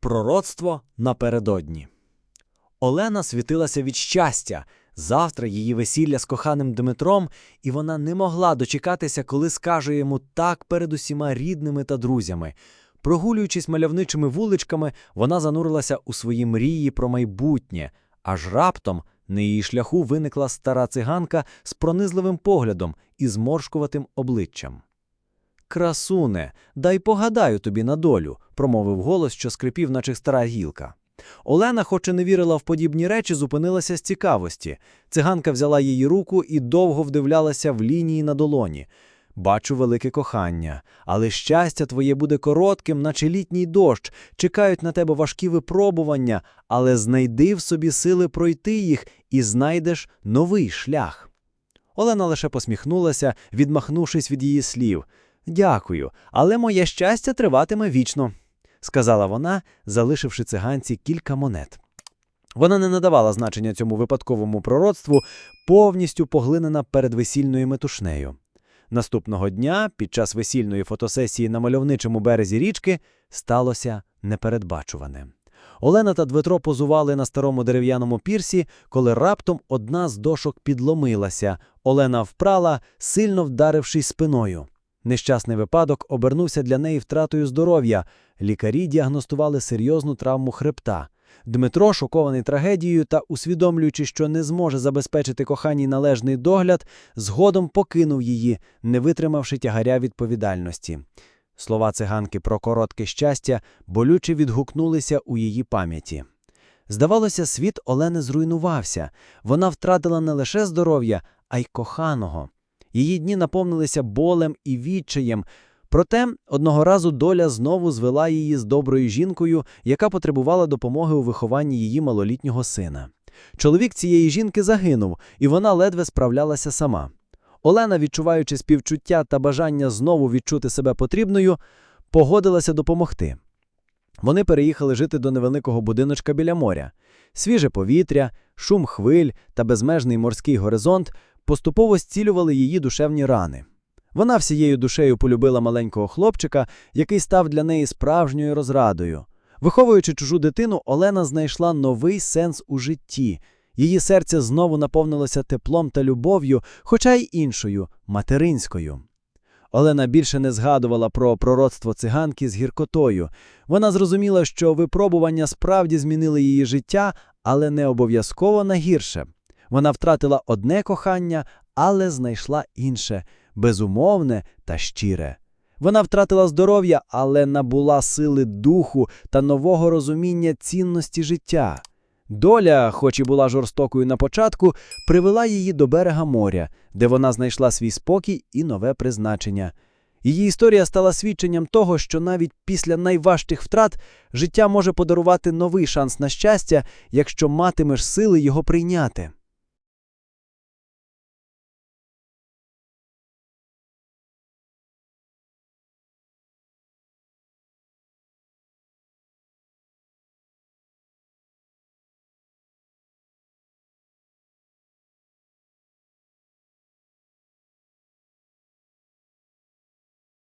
Пророцтво напередодні. Олена світилася від щастя. Завтра її весілля з коханим Дмитром, і вона не могла дочекатися, коли скаже йому так перед усіма рідними та друзями. Прогулюючись мальовничими вуличками, вона занурилася у свої мрії про майбутнє, аж раптом на її шляху виникла стара циганка з пронизливим поглядом і зморшкуватим обличчям. Красуне, дай погадаю тобі на долю, промовив голос, що скрипів, наче стара гілка. Олена, хоч і не вірила в подібні речі, зупинилася з цікавості. Циганка взяла її руку і довго вдивлялася в лінії на долоні. Бачу велике кохання, але щастя твоє буде коротким, наче літній дощ. Чекають на тебе важкі випробування, але знайди в собі сили пройти їх і знайдеш новий шлях. Олена лише посміхнулася, відмахнувшись від її слів. Дякую, але моє щастя триватиме вічно, сказала вона, залишивши циганці кілька монет. Вона не надавала значення цьому випадковому пророцтву, повністю поглинена передвесільною метушнею. Наступного дня, під час весільної фотосесії на мальовничому березі річки, сталося непередбачуване. Олена та Дмитро позували на старому дерев'яному пірсі, коли раптом одна з дошок підломилася. Олена впрала, сильно вдарившись спиною. Нещасний випадок обернувся для неї втратою здоров'я. Лікарі діагностували серйозну травму хребта. Дмитро, шокований трагедією та усвідомлюючи, що не зможе забезпечити коханій належний догляд, згодом покинув її, не витримавши тягаря відповідальності. Слова циганки про коротке щастя болюче відгукнулися у її пам'яті. Здавалося, світ Олени зруйнувався. Вона втратила не лише здоров'я, а й коханого. Її дні наповнилися болем і відчаєм. Проте одного разу доля знову звела її з доброю жінкою, яка потребувала допомоги у вихованні її малолітнього сина. Чоловік цієї жінки загинув, і вона ледве справлялася сама. Олена, відчуваючи співчуття та бажання знову відчути себе потрібною, погодилася допомогти. Вони переїхали жити до невеликого будиночка біля моря. Свіже повітря, шум хвиль та безмежний морський горизонт поступово зцілювали її душевні рани. Вона всією душею полюбила маленького хлопчика, який став для неї справжньою розрадою. Виховуючи чужу дитину, Олена знайшла новий сенс у житті. Її серце знову наповнилося теплом та любов'ю, хоча й іншою материнською. Олена більше не згадувала про пророцтво циганки з гіркотою. Вона зрозуміла, що випробування справді змінили її життя, але не обов'язково на гірше. Вона втратила одне кохання, але знайшла інше безумовне та щире. Вона втратила здоров'я, але набула сили духу та нового розуміння цінності життя. Доля, хоч і була жорстокою на початку, привела її до берега моря, де вона знайшла свій спокій і нове призначення. Її історія стала свідченням того, що навіть після найважчих втрат життя може подарувати новий шанс на щастя, якщо матимеш сили його прийняти.